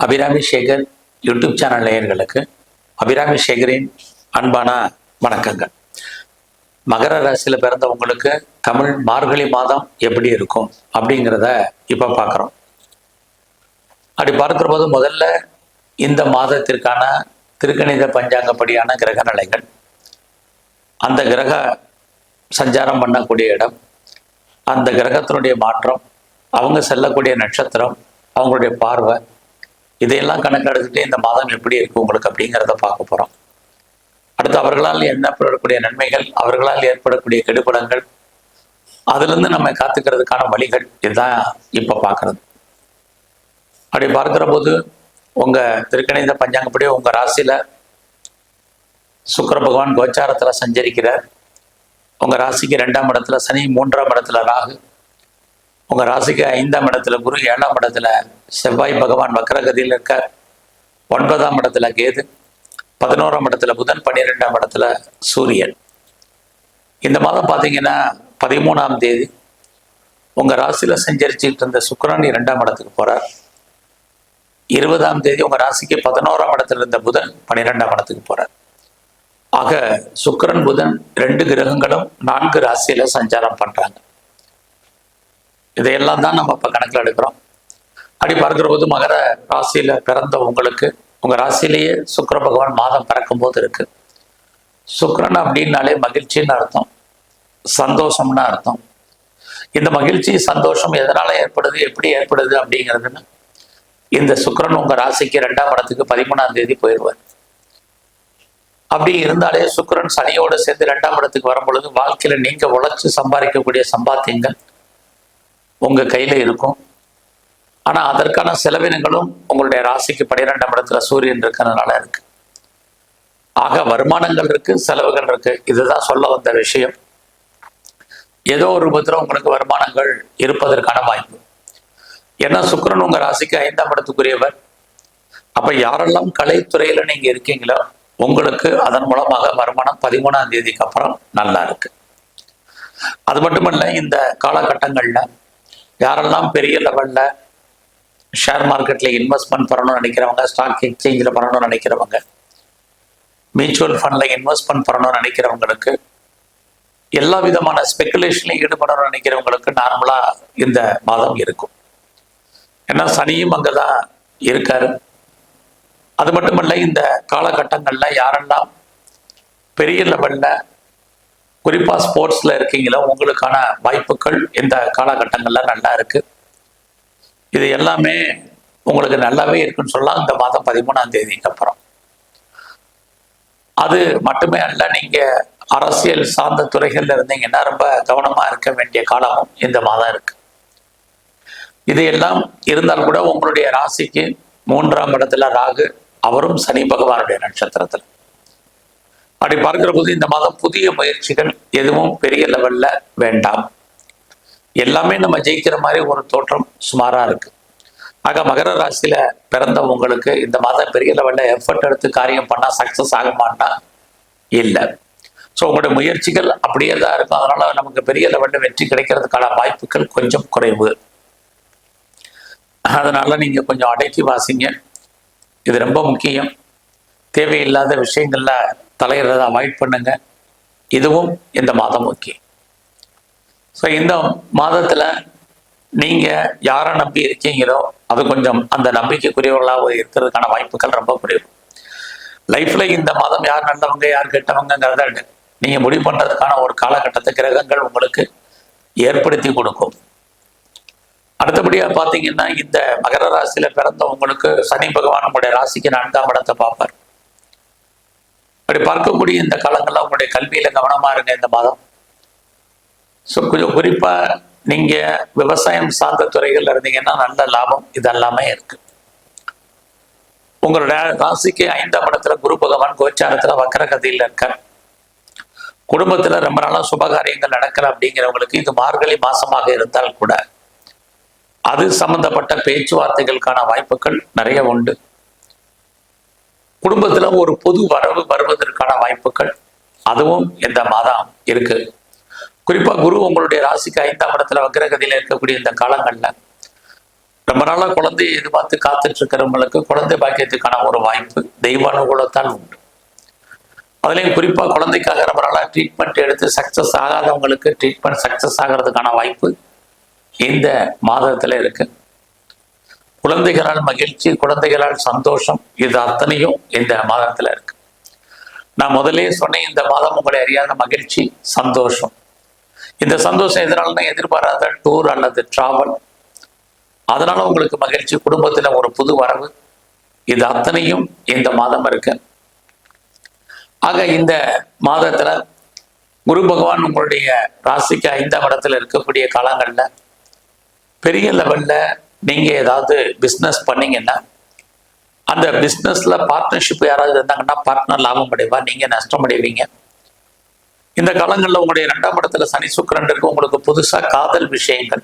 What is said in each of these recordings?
Abirami Sekar YouTube channel நேயர்களுக்கு அபிராமி சேகரின் அன்பான வணக்கங்கள். மகர ராசியில் பிறந்தவங்களுக்கு தமிழ் மார்கழி மாதம் எப்படி இருக்கும் அப்படிங்கிறத இப்போ பார்க்குறோம் அப்படி பார்க்குற போது முதல்ல இந்த மாதத்திற்கான திருக்கணித பஞ்சாங்கப்படியான கிரக நிலைகள் அந்த கிரக சஞ்சாரம் பண்ணக்கூடிய இடம் அந்த கிரகத்தினுடைய மாற்றம் அவங்க செல்லக்கூடிய நட்சத்திரம் அவங்களுடைய பார்வை இதையெல்லாம் கணக்கெடுத்துட்டு இந்த மாதம் எப்படி இருக்கு உங்களுக்கு அப்படிங்கிறத பார்க்க போகிறோம் அடுத்து அவர்களால் ஏற்படக்கூடிய நன்மைகள் அவர்களால் ஏற்படக்கூடிய கெடுபடங்கள் அதுலேருந்து நம்ம காத்துக்கிறதுக்கான வழிகள் இதுதான் இப்போ பார்க்கறது. அப்படி பார்க்குற போது உங்கள் திருக்கணித பஞ்சாங்கப்படி உங்கள் ராசியில் சுக்கர பகவான் கோச்சாரத்தில் சஞ்சரிக்கிறார். உங்கள் ராசிக்கு ரெண்டாம் இடத்துல சனி மூன்றாம் இடத்துல ராகு. உங்கள் ராசிக்கு ஐந்தாம் இடத்துல குரு ஏழாம் இடத்துல செவ்வாய் பகவான் வக்கரகதியில் இருக்க ஒன்பதாம் இடத்துல கேது பதினோராம் இடத்துல புதன் பன்னிரெண்டாம் இடத்துல சூரியன். இந்த மாதம் பார்த்தீங்கன்னா பதிமூணாம் தேதி உங்கள் ராசியில் சஞ்சரிச்சுட்டு இருந்த சுக்கரன் இரண்டாம் இடத்துக்கு போகிறார் இருபதாம் தேதி உங்கள் ராசிக்கு பதினோராம் இடத்துல இருந்த புதன் பன்னிரெண்டாம் இடத்துக்கு போகிறார் ஆக சுக்கரன் புதன் ரெண்டு கிரகங்களும் நான்கு ராசியில் சஞ்சாரம் பண்ணுறாங்க இதையெல்லாம் தான் நம்ம இப்போ கணக்கில் எடுக்கிறோம். அப்படி பார்க்கிற போது மகர ராசியில பிறந்த உங்களுக்கு உங்கள் ராசியிலேயே சுக்கிர பகவான் மாதம் பிறக்கும் போது இருக்கு. சுக்கரன் அப்படின்னாலே மகிழ்ச்சின்னு அர்த்தம். சந்தோஷம்னு அர்த்தம். இந்த மகிழ்ச்சி சந்தோஷம் எதனால் ஏற்படுது எப்படி ஏற்படுது அப்படிங்கிறதுன்னு இந்த சுக்கரன் உங்கள் ராசிக்கு ரெண்டாம் இடத்துக்கு பதிமூணாம் தேதி போயிடுவார். அப்படி இருந்தாலே சுக்கரன் சனியோடு சேர்ந்து ரெண்டாம் இடத்துக்கு வரும் பொழுது வாழ்க்கையில் நீங்கள் உழைச்சி சம்பாதிக்கக்கூடிய சம்பாத்தியங்கள் உங்க கையில இருக்கும். ஆனா அதற்கான செலவினங்களும் உங்களுடைய ராசிக்கு பன்னிரெண்டாம் இடத்துல சூரியன் இருக்கிறதுனால இருக்கு. ஆக வருமானங்கள் இருக்கு செலவுகள் இருக்கு. இதுதான் சொல்ல வந்த விஷயம். ஏதோ ஒரு ரூபத்தில் உங்களுக்கு வருமானங்கள் இருப்பதற்கான வாய்ப்பு. ஏன்னா சுக்கரன் உங்க ராசிக்கு ஐந்தாம் இடத்துக்குரியவர். அப்ப யாரெல்லாம் கலைத்துறையில நீங்க இருக்கீங்களோ உங்களுக்கு அதன் மூலமாக வருமானம் பதிமூணாம் தேதிக்கு அப்புறம் நல்லா இருக்கு. அது மட்டுமல்ல இந்த காலகட்டங்கள்ல யாரெல்லாம் பெரிய லெவலில் ஷேர் மார்க்கெட்டில் இன்வெஸ்ட்மெண்ட் பண்ணணும்னு நினைக்கிறவங்க ஸ்டாக் எக்ஸ்சேஞ்சில் பண்ணணும்னு நினைக்கிறவங்க மியூச்சுவல் ஃபண்டில் இன்வெஸ்ட்மெண்ட் பண்ணணும்னு நினைக்கிறவங்களுக்கு எல்லா விதமான ஸ்பெகுலேஷன்லையும் ஈடுபடணும்னு நினைக்கிறவங்களுக்கு நார்மலாக இந்த மாதம் இருக்கும். ஏன்னா சனியும் அங்கே தான் இருக்கார். அது மட்டுமல்ல இந்த காலகட்டங்களில் யாரெல்லாம் பெரிய லெவலில் குறிப்பா ஸ்போர்ட்ஸ்ல இருக்கீங்களோ? உங்களுக்கான வாய்ப்புகள் இந்த காலகட்டங்கள்ல நல்லா இருக்கு. இது எல்லாமே உங்களுக்கு நல்லாவே இருக்குன்னு சொல்லலாம். இந்த மாதம் பதிமூணாம் தேதிக்கு அப்புறம். அது மட்டுமே அல்ல நீங்க அரசியல் சார்ந்த துறைகள்ல இருந்தீங்கன்னா ரொம்ப கவனமா இருக்க வேண்டிய காலமும் இந்த மாதம் இருக்கு. இது எல்லாம் இருந்தால் கூட உங்களுடைய ராசிக்கு மூன்றாம் இடத்துல ராகு அவரும் சனி பகவானுடைய நட்சத்திரத்தில். அப்படி பார்க்கிற போது இந்த மாதம் புதிய முயற்சிகள் எதுவும் பெரிய லெவல்ல வேண்டாம். எல்லாமே நம்ம ஜெயிக்கிற மாதிரி ஒரு தோற்றம் சுமாரா இருக்கு. ஆக மகர ராசியில பிறந்த உங்களுக்கு இந்த மாதம் பெரிய லெவல்ல எஃபர்ட் எடுத்து காரியம் பண்ணா சக்சஸ் ஆகுமான்னா இல்லை. ஸோ உங்களுடைய முயற்சிகள் அப்படியே தான் இருக்கும். அதனால நமக்கு பெரிய லெவல்ல வெற்றி கிடைக்கிறதுக்கான வாய்ப்புகள் கொஞ்சம் குறைவு. அதனால நீங்க கொஞ்சம் அடக்கி வாசிங்க. இது ரொம்ப முக்கியம். தேவையில்லாத விஷயங்கள்ல தலையிறத அவாய்ட் பண்ணுங்க. இதுவும் இந்த மாதம் முக்கியம் ஸோ இந்த மாதத்தில் நீங்கள் யாரை நம்பி இருக்கீங்களோ அது கொஞ்சம் அந்த நம்பிக்கைக்குரியவர்களாக இருக்கிறதுக்கான வாய்ப்புகள் ரொம்ப குறைவு. லைஃப்ல இந்த மாதம் யார் நல்லவங்க யார் கெட்டவங்கிறத நீங்கள் முடிவு பண்ணுறதுக்கான ஒரு காலகட்டத்தை கிரகங்கள் உங்களுக்கு ஏற்படுத்தி கொடுக்கும். அடுத்தபடியாக பார்த்தீங்கன்னா இந்த மகர ராசியில பிறந்தவங்களுக்கு சனி பகவான் நம்முடைய ராசிக்கு நான்காம் இடத்தை பார்ப்பார். அப்படி பார்க்கக்கூடிய இந்த காலங்கள்ல உங்களுடைய கல்வியில கவனமா இருங்க இந்த மாதம். ஸோ கொஞ்சம் குறிப்பா நீங்க விவசாயம் சார்ந்த துறைகள்ல இருந்தீங்கன்னா நல்ல லாபம் இதெல்லாமே இருக்கு. உங்களுடைய ராசிக்கு ஐந்தாம் இடத்துல குரு பகவான் கோச்சாரத்துல வக்கரகதியில் இருக்கார். குடும்பத்துல ரொம்ப நாளா சுபகாரியங்கள் நடக்கிற அப்படிங்கிறவங்களுக்கு இது மார்கழி மாசமாக இருந்தால் கூட அது சம்பந்தப்பட்ட பேச்சுவார்த்தைகளுக்கான வாய்ப்புகள் நிறைய உண்டு. குடும்பத்துல ஒரு பொது வரவு வருவதற்கான வாய்ப்புகள் அதுவும் இந்த மாதம் இருக்கு. குறிப்பா குரு உங்களுடைய ராசிக்கு ஐந்தாம் இடத்துல வக்ரகதியில இருக்கக்கூடிய இந்த காலங்கள்ல ரொம்ப நாளா குழந்தையை எதிர்பார்த்து காத்துட்டு இருக்கிறவங்களுக்கு குழந்தை பாக்கியத்துக்கான ஒரு வாய்ப்பு தெய்வ அனுகூலத்தால் உண்டு. அதுலேயும் குறிப்பா குழந்தைக்காக ரொம்ப நாளா ட்ரீட்மெண்ட் எடுத்து சக்சஸ் ஆகாதவங்களுக்கு ட்ரீட்மெண்ட் சக்சஸ் ஆகிறதுக்கான வாய்ப்பு இந்த மாதத்துல இருக்கு. குழந்தைகளால் மகிழ்ச்சி குழந்தைகளால் சந்தோஷம் இது அத்தனையும் இந்த மாதத்துல இருக்கு. நான் முதலே சொன்னேன் இந்த மாதம் உங்களை அறியாத மகிழ்ச்சி சந்தோஷம். இந்த சந்தோஷம் எதனாலனா எதிர்பாராத டூர் அல்லது டிராவல் அதனால உங்களுக்கு மகிழ்ச்சி குடும்பத்துல ஒரு புது வரவு. இது அத்தனையும் இந்த மாதம் இருக்கு. ஆக இந்த மாதத்துல குரு பகவான் உங்களுடைய ராசிக்கு ஐந்தாம் இடத்துல இருக்கக்கூடிய காலங்களில் பெரிய லெவல்ல நீங்க ஏதாவது பிஸ்னஸ் பண்ணீங்கன்னா அந்த பிஸ்னஸ்ல பார்ட்னர்ஷிப் யாராவது இருந்தாங்கன்னா பார்ட்னர் லாபம் அடைவா நீங்க நஷ்டம் அடைவீங்க. இந்த காலங்களில் உங்களுடைய ரெண்டாம் இடத்துல சனி சுக்கரன் இருக்கு உங்களுக்கு புதுசா காதல் விஷயங்கள்.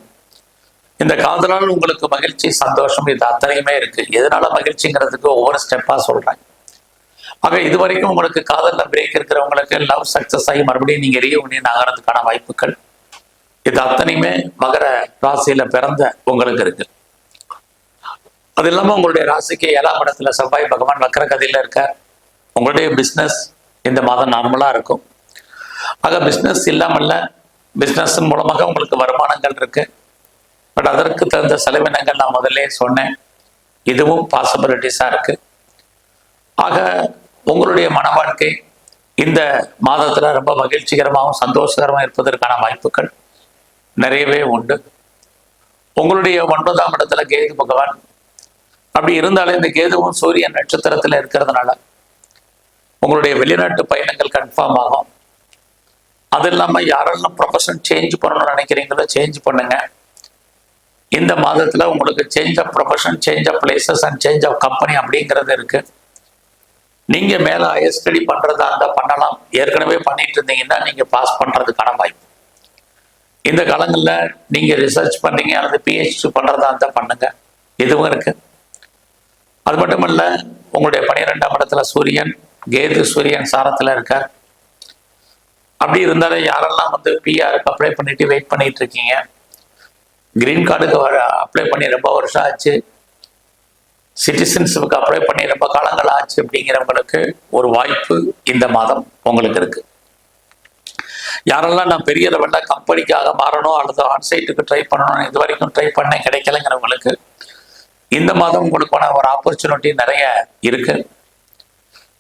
இந்த காதலால் உங்களுக்கு மகிழ்ச்சி சந்தோஷம் இது அத்தனையுமே இருக்கு. எதனால மகிழ்ச்சிங்கிறதுக்கு ஒவ்வொரு ஸ்டெப்பா சொல்றேன். ஆக இது வரைக்கும் உங்களுக்கு காதலில் பிரேக் இருக்கிறவங்களுக்கு லவ் சக்சஸ் ஆகி மறுபடியும் நீங்க ரீயூனியன் ஆகிறதுக்கான வாய்ப்புகள் இது அத்தனையுமே மகர ராசியில் பிறந்த உங்களுக்கு இருக்குது அது இல்லாம உங்களுடைய ராசிக்கு ஏழாம் இடத்துல செவ்வாய் பகவான் வக்கர கதையில இருக்கார். உங்களுடைய பிஸ்னஸ் இந்த மாதம் நார்மலா இருக்கும். ஆக பிஸ்னஸ் இல்லாமல்ல பிஸ்னஸ் மூலமாக உங்களுக்கு வருமானங்கள் இருக்கு. பட் அதற்கு தகுந்த செலவினங்கள் நான் முதல்ல சொன்னேன். இதுவும் பாசிபிலிட்டிஸாக இருக்கு. ஆக உங்களுடைய மன வாழ்க்கை இந்த மாதத்துல ரொம்ப மகிழ்ச்சிகரமாகவும் சந்தோஷகரமாக இருப்பதற்கான வாய்ப்புகள் நிறையவே உண்டு. உங்களுடைய ஒன்பதாம் இடத்துல கேது பகவான் அப்படி இருந்தாலும் இந்த கேதுவும் சூரியன் நட்சத்திரத்தில் இருக்கிறதுனால உங்களுடைய வெளிநாட்டு பயணங்கள் கன்ஃபார்ம் ஆகும். அது இல்லாமல் யாரெல்லாம் ப்ரொஃபஷன் சேஞ்ச் பண்ணணும்னு நினைக்கிறீங்களோ சேஞ்ச் பண்ணுங்க. இந்த மாதத்தில் உங்களுக்கு change of profession change of places and change of company அப்படிங்கிறது இருக்கு. நீங்கள் மேலே ஹையர் ஸ்டடி பண்ணுறதா இருந்தால் பண்ணலாம். ஏற்கனவே பண்ணிட்டு இருந்தீங்கன்னா நீங்கள் பாஸ் பண்ணுறதுக்கான வாய்ப்பு. இந்த காலங்களில் நீங்கள் ரிசர்ச் பண்ணீங்க அல்லது பிஹெச்டி பண்ணுறதா இருந்தால் பண்ணுங்க. இதுவும் இருக்குது அது மட்டும் இல்ல உங்களுடைய பனிரெண்டாம் இடத்துல சூரியன் கேது சூரியன் சாரத்தில் இருக்கார். அப்படி இருந்தாலும் யாரெல்லாம் வந்து பிஆருக்கு அப்ளை பண்ணிட்டு வெயிட் பண்ணிட்டு இருக்கீங்க? கிரீன் கார்டுக்கு வர அப்ளை பண்ணி ரொம்ப வருஷம் ஆச்சு. சிட்டிசன்ஷிப்புக்கு அப்ளை பண்ணி ரொம்ப காலங்கள் ஆச்சு அப்படிங்கிறவங்களுக்கு ஒரு வாய்ப்பு இந்த மாதம் உங்களுக்கு இருக்கு. யாரெல்லாம் நான் பெரிய லெவலில் கம்பெனிக்காக மாறணும் அல்லது ஆன்சைட்டுக்கு ட்ரை பண்ணணும் இது வரைக்கும் ட்ரை பண்ண கிடைக்கலங்கிறவங்களுக்கு இந்த மாதம் உங்களுக்கான ஒரு ஆப்பர்ச்சுனிட்டி நிறைய இருக்கு.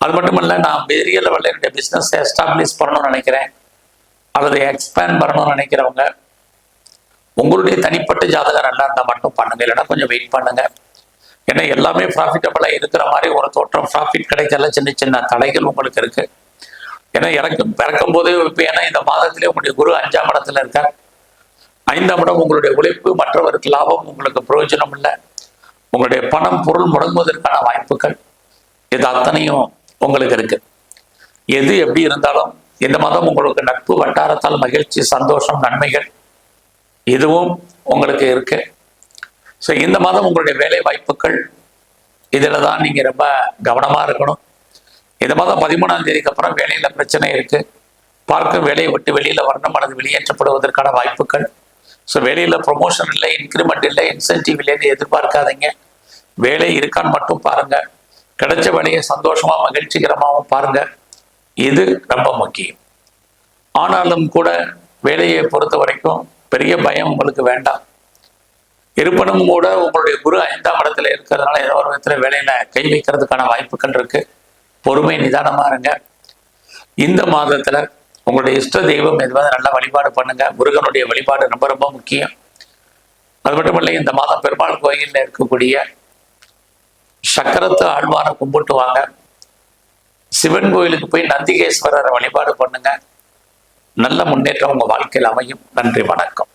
அது மட்டும் இல்லை நான் பெரிய லெவலில் என்னுடைய பிஸ்னஸ் எஸ்டாப்ளிஷ் பண்ணணும்னு நினைக்கிறேன். அல்லது எக்ஸ்பேண்ட் பண்ணணும்னு நினைக்கிறவங்க உங்களுடைய தனிப்பட்ட ஜாதகம் நல்லா இருந்தால் மட்டும் பண்ணுங்க. இல்லைன்னா கொஞ்சம் வெயிட் பண்ணுங்க. ஏன்னா எல்லாமே ப்ராஃபிட்டபிளாக இருக்கிற மாதிரி ஒரு தோற்றம் ப்ராஃபிட் கிடைக்கல. சின்ன சின்ன தடைகள் உங்களுக்கு இருக்கு. ஏன்னா இறக்கும் பிறக்கும் போதே இப்போ ஏன்னா இந்த மாதத்திலே உங்களுடைய குரு அஞ்சாம் இடத்துல இருக்கார். ஐந்தாம் இடம் உங்களுடைய உழைப்பு மற்றவருக்கு லாபம் உங்களுக்கு பிரயோஜனம் இல்லை. உங்களுடைய பணம் பொருள் முடங்குவதற்கான வாய்ப்புகள் இது அத்தனையும் உங்களுக்கு இருக்கு. எது எப்படி இருந்தாலும் இந்த மாதம் உங்களுக்கு நட்பு வட்டாரத்தால் மகிழ்ச்சி சந்தோஷம் நன்மைகள் இதுவும் உங்களுக்கு இருக்கு. ஸோ இந்த மாதம் உங்களுடைய வேலை வாய்ப்புகள் இதில் தான் நீங்கள் ரொம்ப கவனமாக இருக்கணும். இந்த மாதம் பதிமூணாம் தேதிக்கு அப்புறம் வேலையில் பிரச்சனை இருக்குது பார்க்கும் வேலையை விட்டு வெளியில் வரணும் அல்லது வெளியேற்றப்படுவதற்கான வாய்ப்புகள் ஸோ வேலையில் ப்ரொமோஷன் இல்லை இன்க்ரிமெண்ட் இல்லை இன்சென்டிவ் இல்லைன்னு எதிர்பார்க்காதீங்க. வேலை இருக்கான்னு மட்டும் பாருங்க. கிடைச்ச வேலையை சந்தோஷமாக மகிழ்ச்சிகரமாகவும் பாருங்கள் இது ரொம்ப முக்கியம். ஆனாலும் கூட வேலையை பொறுத்த வரைக்கும் பெரிய பயம் உங்களுக்கு வேண்டாம். இருப்பினும் கூட உங்களுடைய குரு ஐந்தாம் இடத்துல இருக்கிறதுனால ஏதோ ஒரு விதத்தில் வேலையில் கை வைக்கிறதுக்கான வாய்ப்புகள் இருக்குது பொறுமை நிதானமாக இருங்க. இந்த மாதத்தில் உங்களுடைய இஷ்ட தெய்வம் எதுவாக நல்லா வழிபாடு பண்ணுங்க. முருகனுடைய வழிபாடு ரொம்ப ரொம்ப முக்கியம். அது மட்டும் இல்லை இந்த மாதம் பெருமாள் கோயிலில் இருக்கக்கூடிய சக்கரத்து ஆழ்வாரை கும்பிட்டு வாங்க. சிவன் கோயிலுக்கு போய் நந்திகேஸ்வரரை வழிபாடு பண்ணுங்க. நல்ல முன்னேற்றம் உங்கள் வாழ்க்கையில் அமையும். நன்றி வணக்கம்.